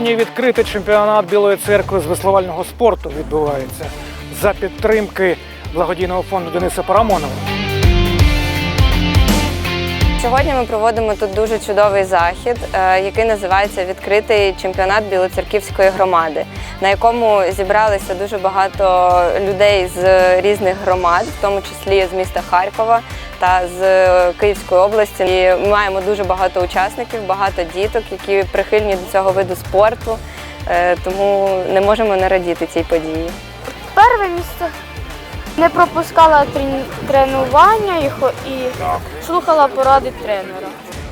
відкритий чемпіонат Білої церкви з веслувального спорту відбувається за підтримки благодійного фонду Дениса Парамонова. Сьогодні ми проводимо тут дуже чудовий захід, е, який називається Відкритий чемпіонат Білоцерківської громади, на якому зібралися дуже багато людей з різних громад, в тому числі з міста Харкова та з Київської області. І ми маємо дуже багато учасників, багато діток, які прихильні до цього виду спорту. Е, Тому не можемо не радіти цій події. Перше місце не пропускала тренування і слухала поради тренера.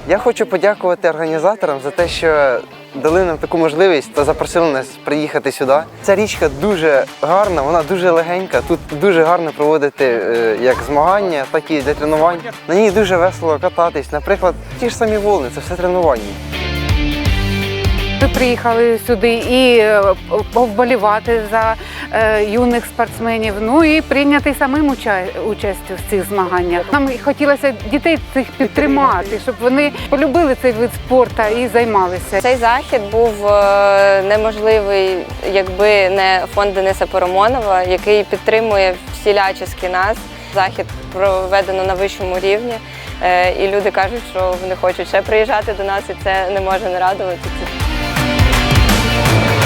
Я хочу подякувати організаторам за те, що дали нам таку можливість та запросили нас приїхати сюди. Ця річка дуже гарна, вона дуже легенька. Тут дуже гарно проводити е, як змагання, так і для тренувань. На ній дуже весело кататись. Наприклад, ті ж самі волни, це все тренування. Приїхали сюди і е, повболівати за е, юних спортсменів, ну і прийняти самим уча- участь в цих змаганнях. Нам хотілося дітей цих підтримати, щоб вони полюбили цей вид спорту і займалися. Цей захід був е, неможливий, якби не фонд Дениса Парамонова, який підтримує всілячески нас. Захід проведено на вищому рівні, і люди кажуть, що вони хочуть ще приїжджати до нас, і це не може не радувати. Thank you.